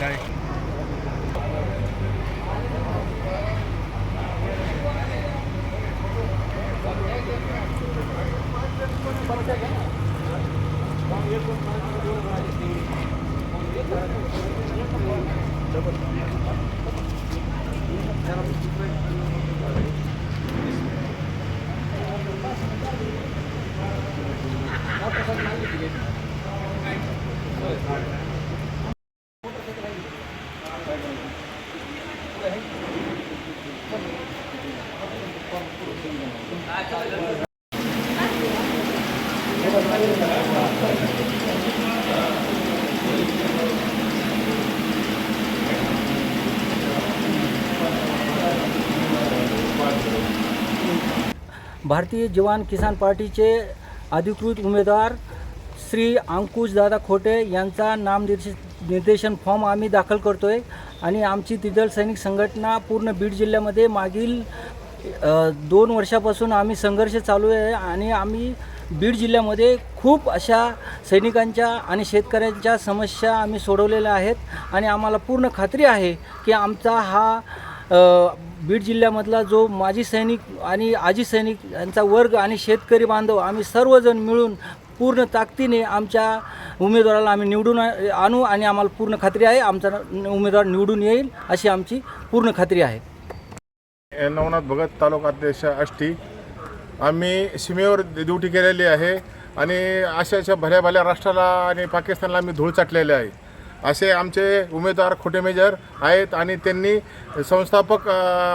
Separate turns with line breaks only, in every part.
काय
भारतीय जवान किसान पार्टीचे अधिकृत उमेदवार श्री अंकुशदादा खोटे यांचा नामनिर्देश निर्देशन फॉर्म आम्ही दाखल करतो आहे आणि आमची तिदल सैनिक संघटना पूर्ण बीड जिल्ह्यामध्ये मागील दोन वर्षापासून आम्ही संघर्ष चालू आहे आणि आम्ही बीड जिल्ह्यामध्ये खूप अशा सैनिकांच्या आणि शेतकऱ्यांच्या समस्या आम्ही सोडवलेल्या आहेत आणि आम्हाला पूर्ण खात्री आहे की आमचा हा बीड जिल्ह्यामधला जो माजी सैनिक आणि आजी सैनिक यांचा वर्ग आणि शेतकरी बांधव आम्ही सर्वजण मिळून पूर्ण ताकदीने आमच्या उमेदवाराला आम्ही निवडून आणू आणि आम्हाला पूर्ण खात्री आहे आमचा उमेदवार निवडून येईल अशी आमची पूर्ण खात्री आहे.
नवनाथ भगत तालुका अध्यक्ष आष्टी आम्ही सीमेवर ड्युटी केलेली आहे आणि अशा अशा भल्या भल्या राष्ट्राला आणि पाकिस्तानला आम्ही धूळ चाटलेले आहे. असे आमचे उमेदवार खोटे मेजर आहेत आणि त्यांनी संस्थापक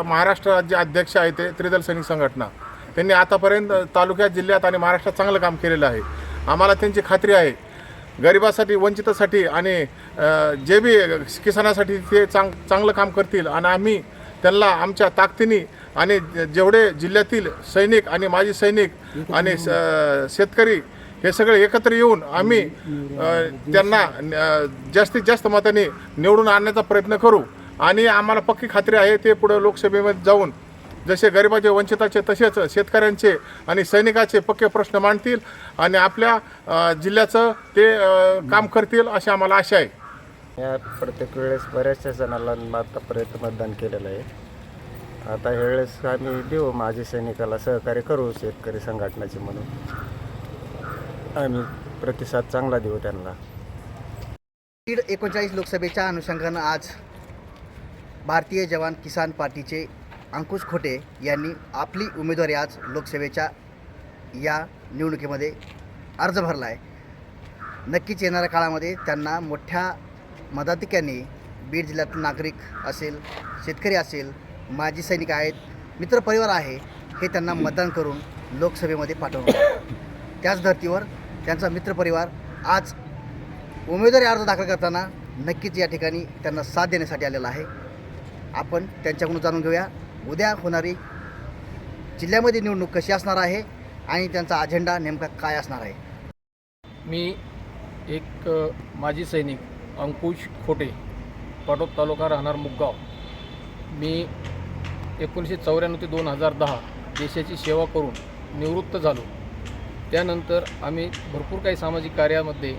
महाराष्ट्र राज्य अध्यक्ष आहेत ते त्रिदल सैनिक संघटना. त्यांनी आतापर्यंत तालुक्यात जिल्ह्यात आणि महाराष्ट्रात चांगलं काम केलेलं आहे. आम्हाला त्यांची खात्री आहे. गरिबासाठी वंचितासाठी आणि जे बी किसानासाठी ते चांग चांगलं काम करतील आणि आम्ही त्यांना आमच्या ताकदीने आणि जेवढे जिल्ह्यातील सैनिक आणि माजी सैनिक आणि स- शेतकरी हे सगळे एकत्र येऊन आम्ही त्यांना जास्तीत जास्त मताने निवडून आणण्याचा प्रयत्न करू. आणि आम्हाला पक्की खात्री आहे ते पुढे लोकसभेमध्ये जाऊन जसे गरिबाचे वंचिताचे तसेच शेतकऱ्यांचे आणि सैनिकाचे पक्के प्रश्न मांडतील आणि आपल्या जिल्ह्याचं ते काम करतील अशी आम्हाला आशा आहे.
या प्रत्येक वेळेस बऱ्याचशा जणांना आतापर्यंत मतदान केलेलं आहे. आता ह्यावेळेस आम्ही देऊ माजी सैनिकाला सहकार्य करू शेतकरी संघटनाचे म्हणून. आम्ही प्रतिसाद चांगला देऊ त्यांना.
बीड एकोणचाळीस लोकसभेच्या अनुषंगानं आज भारतीय जवान किसान पार्टीचे अंकुश खोटे यांनी आपली उमेदवारी आज लोकसभेच्या या निवडणुकीमध्ये अर्ज भरला आहे नक्कीच येणाऱ्या काळामध्ये त्यांना मोठ्या मताधिक्यांनी बीड जिल्ह्यातील नागरिक असेल शेतकरी असेल माजी सैनिक आहेत मित्रपरिवार आहे हे त्यांना मतदान करून लोकसभेमध्ये पाठवणार. त्याच धर्तीवर त्यांचा मित्रपरिवार आज उमेदवारी अर्ज दाखल करताना नक्कीच या ठिकाणी त्यांना साथ देण्यासाठी आलेला आहे. आपण त्यांच्याकडून जाणून घेऊया. उद्या होणारी जिल्ह्यामध्ये निवडणूक कशी असणार आहे आणि त्यांचा अजेंडा नेमका काय असणार आहे?
मी एक माजी सैनिक अंकुश खोटे पाटोद तालुका राहणार मुगगाव मी एकोणीसशे चौऱ्याण्णव ते दोन हजार दहा देशाची सेवा करून निवृत्त झालो. त्यानंतर आम्ही भरपूर काही सामाजिक कार्यामध्ये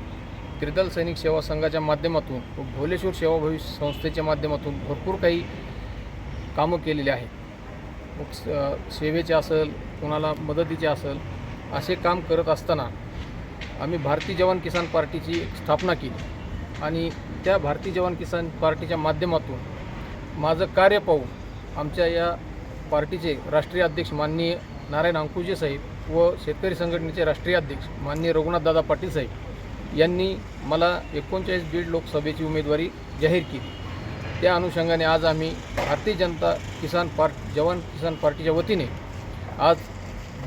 त्रिदल सैनिक सेवा संघाच्या माध्यमातून व भोलेश्वर सेवाभावी संस्थेच्या माध्यमातून भरपूर काही कामं केलेली आहेत. मग सेवेचे असेल कोणाला मदतीचे असेल असे काम करत असताना आम्ही भारतीय जवान किसान पार्टीची स्थापना केली. आणि त्या भारतीय जवान किसान पार्टीच्या माध्यमातून माझं कार्य पाहून आमच्या या पार्टीचे राष्ट्रीय अध्यक्ष माननीय नारायण अंकुजे साहेब व शेतकरी संघटनेचे राष्ट्रीय अध्यक्ष माननीय रघुनाथदादा पाटील साहेब यांनी मला एकोणचाळीस बीड लोकसभेची उमेदवारी जाहीर केली. त्या अनुषंगाने आज आम्ही भारतीय जनता किसान पार्ट जवान किसान पार्टीच्या वतीने आज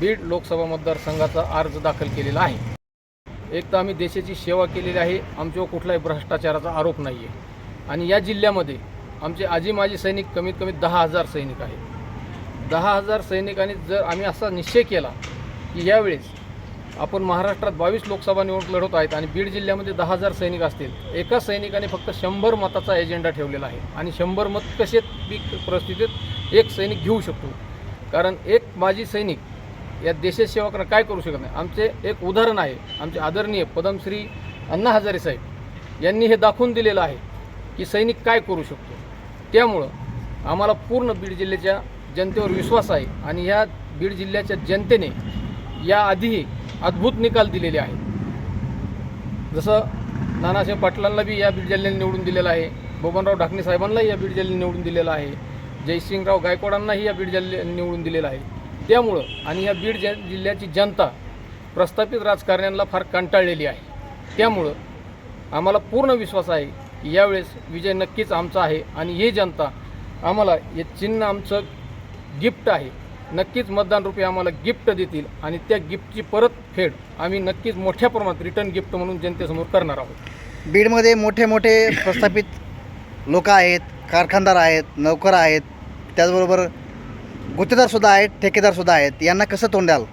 बीड लोकसभा मतदारसंघाचा अर्ज दाखल केलेला आहे. एक तर आम्ही देशाची सेवा केलेली आहे आमच्यावर कुठलाही भ्रष्टाचाराचा आरोप नाही आहे आणि या जिल्ह्यामध्ये आमचे आजी माजी सैनिक कमीत कमी दहा हजार सैनिक आहेत. दहा हजार सैनिकांनी जर आम्ही असा निश्चय केला की यावेळेस आपण महाराष्ट्रात बावीस लोकसभा निवडणूक लढवत आहेत आणि बीड जिल्ह्यामध्ये दहा हजार सैनिक असतील. एका सैनिकाने फक्त शंभर मताचा एजेंडा ठेवलेला आहे आणि शंभर मत कसे बी परिस्थितीत एक सैनिक घेऊ शकतो. कारण एक माजी सैनिक या देशात सेवा करणं काय करू शकत नाही? आमचे एक उदाहरण आहे. आमचे आदरणीय पद्मश्री अण्णा हजारे साहेब यांनी हे दाखवून दिलेलं आहे की सैनिक काय करू शकतो. त्यामुळं आम्हाला पूर्ण बीड जिल्ह्याच्या जनतेवर विश्वास आहे आणि ह्या बीड जिल्ह्याच्या जनतेने याआधीही अद्भुत निकाल दिलेले आहेत. जसं नानासाहेब पाटलांना बी या बीड जिल्ह्याने निवडून दिलेलं आहे. बबनराव ढाकणे साहेबांनाही या बीड जिल्ह्याने निवडून दिलेलं आहे. जयसिंगराव गायकवाडांनाही या बीड जिल्ह्याने निवडून दिलेलं आहे. त्यामुळं आणि या बीड जिल्ह्याची जनता प्रस्थापित राजकारण्यांना फार कंटाळलेली आहे. त्यामुळं आम्हाला पूर्ण विश्वास आहे की यावेळेस विजय नक्कीच आमचा आहे आणि ही जनता आम्हाला हे चिन्ह आमचं गिफ्ट आहे. नक्कीच मतदान रुपये आम्हाला गिफ्ट देतील आणि त्या गिफ्टची परतफेड आम्ही नक्कीच मोठ्या प्रमाणात रिटर्न गिफ्ट म्हणून जनतेसमोर करणार आहोत.
बीडमध्ये मोठे मोठे प्रस्थापित लोक आहेत कारखानदार आहेत नोकर आहेत त्याचबरोबर गुत्तेदारसुद्धा आहेत ठेकेदारसुद्धा आहेत. यांना कसं तोंड द्याल?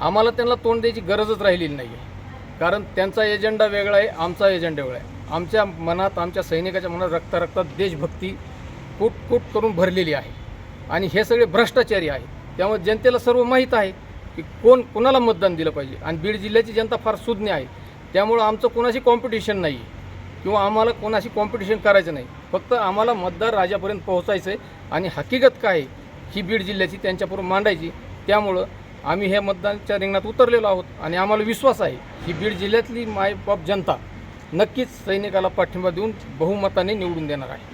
आम्हाला त्यांना तोंड द्यायची गरजच राहिलेली नाही आहे कारण त्यांचा एजेंडा वेगळा आहे आमचा एजेंडा वेगळा आहे. आमच्या मनात आमच्या सैनिकाच्या मनात रक्ता रक्तात देशभक्ती कूट कूट करून भरलेली आहे. आणि हे सगळे भ्रष्टाचारी आहे त्यामुळे जनतेला सर्व माहीत आहे की कोण कोणाला मतदान दिलं पाहिजे. आणि बीड जिल्ह्याची जनता फार सुज्ञ आहे. त्यामुळं आमचं कोणाशी कॉम्पिटिशन नाही आहे किंवा आम्हाला कोणाशी कॉम्पिटिशन करायचं नाही. फक्त आम्हाला मतदार राजापर्यंत पोहोचायचं आहे आणि हकीकत काय आहे? ही बीड जिल्ह्याची त्यांच्यापुढं मांडायची. त्यामुळं आम्ही हे मतदानच्या रिंगणात उतरलेलो आहोत. आणि आम्हाला विश्वास आहे की बीड जिल्ह्यातली मायबाप जनता नक्कीच सैनिकाला पाठिंबा देऊन बहुमताने निवडून देणार आहे.